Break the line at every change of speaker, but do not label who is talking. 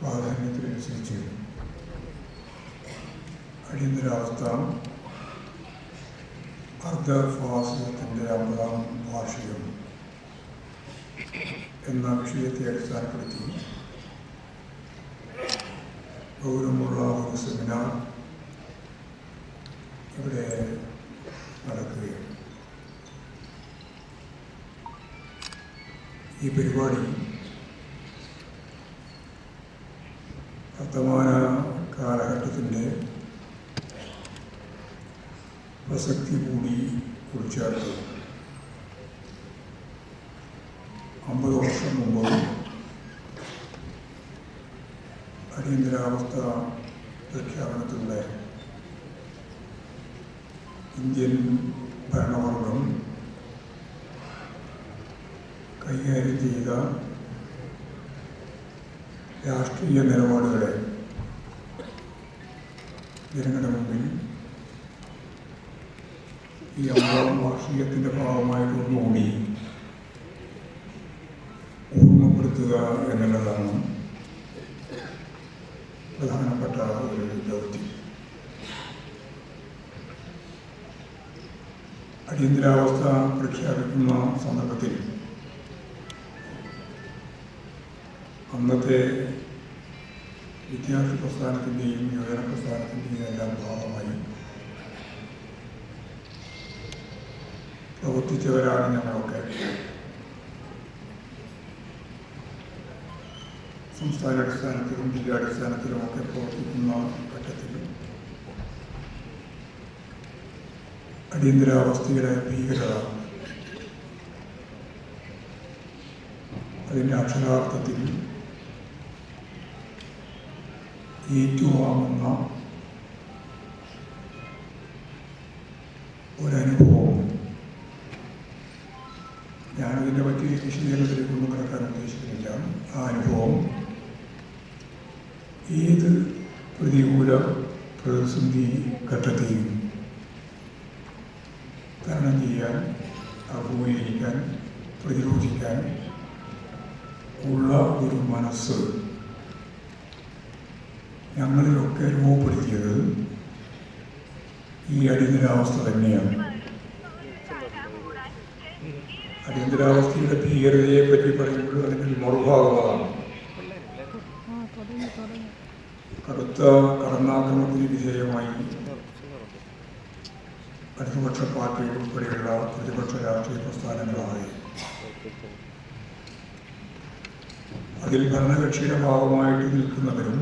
പ്രാധാന്യത്തിനനുസരിച്ച് അടിയന്തരാവസ്ഥ അർദ്ധഫാസിസത്തിന്റെ അമ്പതാം വാർഷികം എന്ന വിഷയത്തെ അടിസ്ഥാനപ്പെടുത്തി ഗൗരവമുള്ള ഒരു സെമിനാർ ഇവിടെ നടക്കുകയാണ്. ഈ പരിപാടി വർത്തമാന കാലഘട്ടത്തിന്റെ പ്രസക്തി കൂടി കുറിച്ചേർത്തു അമ്പത് വർഷം മുമ്പ് അടിയന്തരാവസ്ഥ പ്രഖ്യാപനത്തിലൂടെ ഇന്ത്യൻ ഭരണവർഗം കൈകാര്യം ചെയ്ത രാഷ്ട്രീയ നിലപാടുകളെ ജനങ്ങളുടെ മുമ്പിൽ ഈ അമ്പാം വാർഷികത്തിന്റെ ഭാഗമായിട്ടൊന്നുകൂടി ഓർമ്മപ്പെടുത്തുക എന്നുള്ളതാണ് പ്രധാനപ്പെട്ട ഒരു ദൗത്യം. അടിയന്തരാവസ്ഥ പ്രഖ്യാപിക്കുന്ന സന്ദർഭത്തിൽ അന്നത്തെ വിദ്യാർത്ഥി പ്രസ്ഥാനത്തിന്റെയും യുവജന പ്രസ്ഥാനത്തിന്റെയും എല്ലാം ഭാഗമായി പ്രവർത്തിച്ചവരാണ് ഞങ്ങളൊക്കെ. സംസ്ഥാന അടിസ്ഥാനത്തിലും ജില്ലാടിസ്ഥാനത്തിലും ഒക്കെ പ്രവർത്തിക്കുന്ന ഘട്ടത്തിൽ അടിയന്തരാവസ്ഥയുടെ ഭീകരത അതിന്റെ അക്ഷരാർത്ഥത്തിൽ ഏറ്റുവാങ്ങുന്ന ഒരനുഭവം. ഞാനതിന്റെ പറ്റി വിശദീകരണത്തിലേക്കൊന്നും കിടക്കാൻ ഉദ്ദേശിക്കുന്നില്ല. ആ അനുഭവം ഏത് പ്രതികൂല പ്രതിസന്ധി ഘട്ടത്തെയും തരണം ചെയ്യാൻ അഭിമുഖീകരിക്കാൻ പ്രതിരോധിക്കാൻ ഉള്ള ഒരു മനസ്സ് ഞങ്ങളിലൊക്കെ രൂപപ്പെടുത്തിയത് ഈ അടിയന്തരാവസ്ഥ തന്നെയാണ്. അടിയന്തരാവസ്ഥയുടെ ഭീകരതയെ പറ്റി പറയുമ്പോൾ അതിന്റെ മറുഭാഗമാണ്. കടുത്ത കടന്നാക്രമത്തിന് വിധേയമായി ഇടതുപക്ഷ പാർട്ടി ഉൾപ്പെടെയുള്ള പ്രതിപക്ഷ രാഷ്ട്രീയ പ്രസ്ഥാനങ്ങളായി അതിൽ ഭരണകക്ഷിയുടെ ഭാഗമായിട്ട് നിൽക്കുന്നവരും